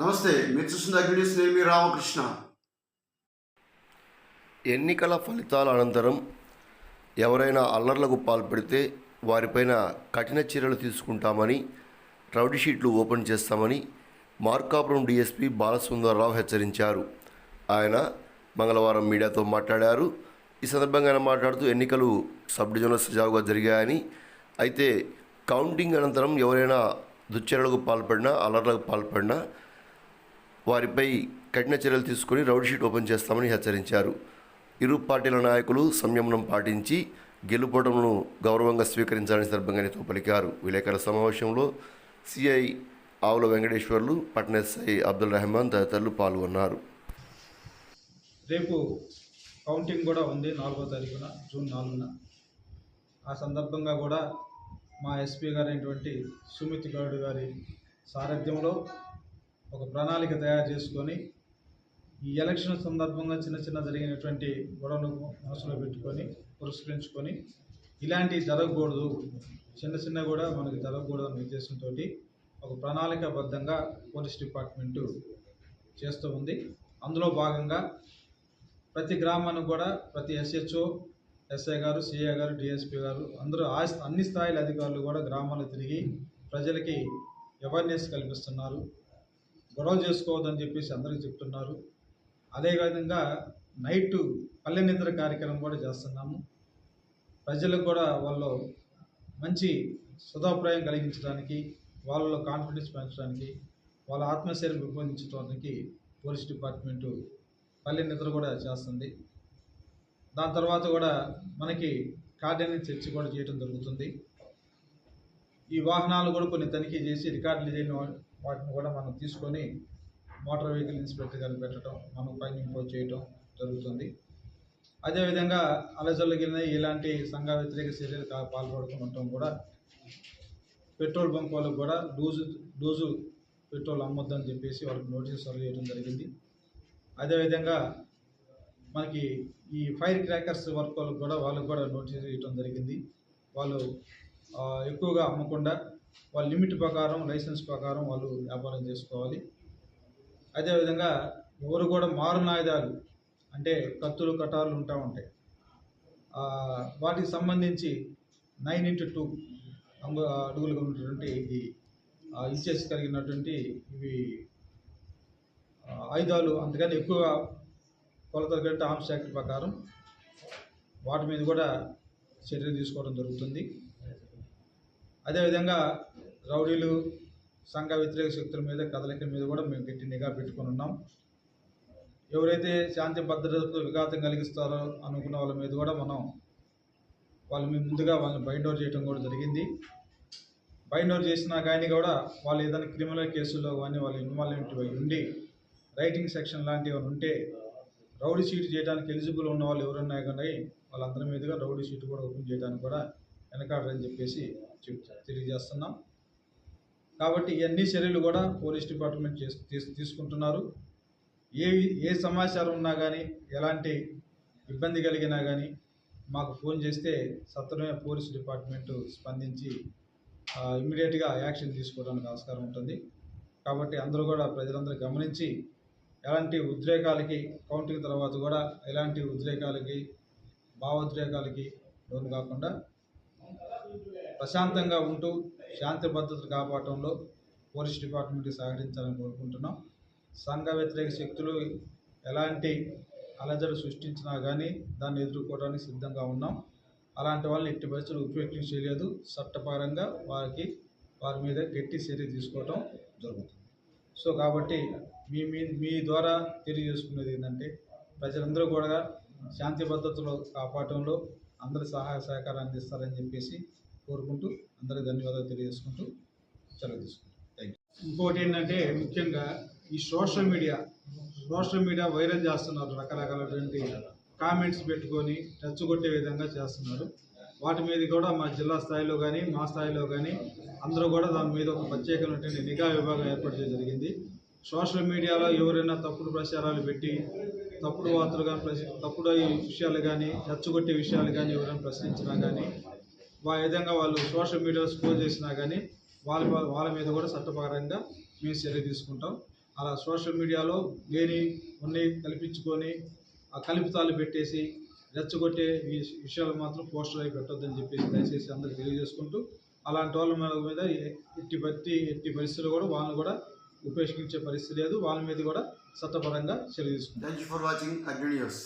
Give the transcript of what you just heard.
నమస్తే మీరు చూస్తున్న అగ్నిస్ నేమి రామకృష్ణ. ఎన్నికల ఫలితాల అనంతరం ఎవరైనా అల్లర్లకు పాల్పడితే వారిపైన కఠిన చర్యలు తీసుకుంటామని రౌడీ షీట్లు ఓపెన్ చేస్తామని మార్కాపురం డీఎస్పీ బాలసుందరరావు హెచ్చరించారు. ఆయన మంగళవారం మీడియాతో మాట్లాడారు. ఈ సందర్భంగా ఆయన మాట్లాడుతూ ఎన్నికలు సబ్ డివిజన్లో సజావుగా జరిగాయని అయితే కౌంటింగ్ అనంతరం ఎవరైనా దుశ్చర్యలకు పాల్పడినా అల్లర్లకు పాల్పడినా వారిపై కఠిన చర్యలు తీసుకుని రౌడ్షీట్ ఓపెన్ చేస్తామని హెచ్చరించారు. ఇరు పార్టీల నాయకులు సంయమనం పాటించి గెలుపోవడంను గౌరవంగా స్వీకరించాలని సందర్భంగా పలికారు విలేకరుల సమావేశంలో సిఐ ఆవుల వెంకటేశ్వర్లు పట్న ఎస్ఐ అబ్దుల్ రెహమాన్ తదితరులు పాల్గొన్నారు. రేపు కౌంటింగ్ కూడా ఉంది నాలుగో తారీఖున జూన్ నాలుగున. ఆ సందర్భంగా కూడా మా ఎస్పీ గారైనటువంటి సుమిత్ గౌడ్ గారి సారథ్యంలో ఒక ప్రణాళిక తయారు చేసుకొని ఈ ఎలక్షన్ సందర్భంగా చిన్న చిన్న జరిగినటువంటి గొడవను మనసులో పెట్టుకొని పురస్కరించుకొని ఇలాంటివి జరగకూడదు. చిన్న చిన్న కూడా మనకి జరగకూడదు అనే ఉద్దేశంతో ఒక ప్రణాళికబద్ధంగా పోలీస్ డిపార్ట్మెంటు చేస్తూ ఉంది. అందులో భాగంగా ప్రతి గ్రామానికి కూడా ప్రతి SHO SI garu CI garu DSP garu అందరూ ఆ అన్ని స్థాయిల అధికారులు కూడా గ్రామాలు తిరిగి ప్రజలకి అవేర్నెస్ కల్పిస్తున్నారు. గొడవలు చేసుకోవద్దని చెప్పేసి అందరికీ చెప్తున్నారు. అదేవిధంగా నైట్ పల్లె నిద్ర కార్యక్రమం కూడా చేస్తున్నాము. ప్రజలకు కూడా వాళ్ళు మంచి సుధాభిప్రాయం కలిగించడానికి వాళ్ళలో కాన్ఫిడెన్స్ పెంచడానికి వాళ్ళ ఆత్మశైలి పెంపొందించడానికి పోలీస్ డిపార్ట్మెంటు పల్లె నిద్ర కూడా చేస్తుంది. దాని తర్వాత కూడా మనకి కార్డియన్ చర్చ కూడా చేయడం జరుగుతుంది. ఈ వాహనాలు కూడా కొన్ని తనిఖీ చేసి రికార్డులు చేయని వాటిని కూడా మనం తీసుకొని మోటార్ వెహికల్ ఇన్స్పెక్టర్ గారిని పెట్టడం మనం పైన ఇంపోజ్ చేయడం జరుగుతుంది. అదేవిధంగా అలజల్లగిన ఇలాంటి సంఘ వ్యతిరేక చర్యలు పాల్పడుతూ ఉండటం కూడా పెట్రోల్ బంక్ వాళ్ళకు కూడా డోజు డోజు పెట్రోల్ అమ్మొద్దని చెప్పేసి వాళ్ళకి నోటీస్ సర్వ్ చేయడం జరిగింది. అదేవిధంగా మనకి ఈ ఫైర్ క్రాకర్స్ వర్క్ వాళ్ళకి కూడా వాళ్ళకు కూడా నోటీస్ చేయడం జరిగింది. వాళ్ళు ఎక్కువగా అమ్మకుండా వాళ్ళ లిమిట్ ప్రకారం లైసెన్స్ ప్రకారం వాళ్ళు వ్యాపారం చేసుకోవాలి. అదేవిధంగా ఎవరు కూడా మారునాయుధాలు అంటే కత్తులు కటార్లు ఉంటా ఉంటాయి. వాటికి సంబంధించి నైన్ ఇంటూ టూ అంగు అడుగులుగా ఉన్నటువంటి ఇది ఇచ్చేసి కలిగినటువంటి ఇవి ఆయుధాలు అంతకని ఎక్కువ కొలతలు కంటే ఆర్మ్స్ యాక్ట్ ప్రకారం వాటి మీద కూడా చర్య తీసుకోవడం జరుగుతుంది. అదేవిధంగా రౌడీలు సంఘ వ్యతిరేక శక్తుల మీద కదలిక మీద కూడా మేము గట్టి నిఘా పెట్టుకొని ఉన్నాం. ఎవరైతే శాంతి భద్రతకు విఘాతం కలిగిస్తారో అనుకున్న వాళ్ళ మీద కూడా మనం వాళ్ళ మీద ముందుగా వాళ్ళని బైండ్ అవుట్ చేయడం కూడా జరిగింది. బైండ్ అవుట్ చేసినా కానీ కూడా వాళ్ళు ఏదైనా క్రిమినల్ కేసుల్లో కానీ వాళ్ళు ఇన్వాల్వ్మెంట్ అయి ఉండి రైటింగ్ సెక్షన్ లాంటివి ఉంటే రౌడీ షీట్ చేయడానికి ఎలిజిబుల్ ఉన్న వాళ్ళు ఎవరున్నా కానీ వాళ్ళందరి మీదుగా రౌడీ షీట్ కూడా ఓపెన్ చేయడానికి కూడా వెనకాడరని చెప్పేసి తెలియజేస్తున్నాం. కాబట్టి ఇవన్నీ చర్యలు కూడా పోలీస్ డిపార్ట్మెంట్ చేస్ తీసుకుంటున్నారు. ఏ ఏ సమాచారం ఉన్నా కానీ ఎలాంటి ఇబ్బంది కలిగినా కానీ మాకు ఫోన్ చేస్తే సత్వరమే పోలీస్ డిపార్ట్మెంటు స్పందించి ఇమ్మీడియట్గా యాక్షన్ తీసుకోవడానికి ఆస్కారం ఉంటుంది. కాబట్టి అందరూ కూడా ప్రజలందరూ గమనించి ఎలాంటి ఉద్రేకాలకి కౌంటింగ్ తర్వాత కూడా ఎలాంటి ఉద్రేకాలకి భావోద్రేకాలకి లోను కాకుండా ప్రశాంతంగా ఉంటూ శాంతి భద్రతలు కాపాడటంలో పోలీస్ డిపార్ట్మెంట్కి సహకరించాలని కోరుకుంటున్నాం. సంఘ వ్యతిరేక శక్తులు ఎలాంటి అలజడి సృష్టించినా కానీ దాన్ని ఎదుర్కోవడానికి సిద్ధంగా ఉన్నాం. అలాంటి వాళ్ళని ఎట్టి పరిస్థితులు ఉపేక్షించలేదు చట్టపరంగా వారికి వారి మీద గట్టి చర్య తీసుకోవటం జరుగుతుంది. సో కాబట్టి మీ మీ మీ ద్వారా తెలియజేసుకునేది ఏంటంటే ప్రజలందరూ కూడా శాంతి భద్రతలు కాపాడటంలో అందరి సహాయ సహకారం అందిస్తారని చెప్పేసి కోరుకుంటూ అందరికీ ధన్యవాదాలు తెలియజేసుకుంటూ సెలవు తీసుకుంటాం. థ్యాంక్ యూ ఇంకోటి ఏంటంటే ముఖ్యంగా ఈ social media social media viral చేస్తున్నారు రకరకాలటువంటి కామెంట్స్ పెట్టుకొని కొట్టే విధంగా చేస్తున్నారు. వాటి మీద కూడా మా జిల్లా స్థాయిలో కానీ మా స్థాయిలో కానీ అందరూ కూడా దాని మీద ఒక ప్రత్యేకమైనటువంటి నిఘా విభాగం ఏర్పాటు చేయడం జరిగింది. సోషల్ మీడియాలో ఎవరైనా తప్పుడు ప్రచారాలు పెట్టి తప్పుడు వార్తలు కానీ ప్రశ్న తప్పుడు ఈ విషయాలు కానీ కొట్టే విషయాలు కానీ ఎవరైనా ప్రశ్నించినా కానీ విధంగా వాళ్ళు సోషల్ మీడియాలో స్కోర్ చేసినా కానీ వాళ్ళ వాళ్ళ మీద కూడా చట్టపరంగా మేము చర్య తీసుకుంటాం. అలా సోషల్ మీడియాలో లేని ఉన్ని కల్పించుకొని ఆ కలుపుతాలు పెట్టేసి రెచ్చగొట్టే ఈ విషయాలు మాత్రం పోస్టర్ అయి పెట్టొద్దని చెప్పేసి దయచేసి అందరికి తెలియజేసుకుంటూ అలాంటి వాళ్ళ మీద మీద ఎట్టి బట్టి ఎట్టి పరిస్థితులు కూడా వాళ్ళని కూడా ఉపేక్షించే పరిస్థితి లేదు. వాళ్ళ మీద కూడా చట్టపరంగా చర్య తీసుకుంటాం. Thank you for watching Agni news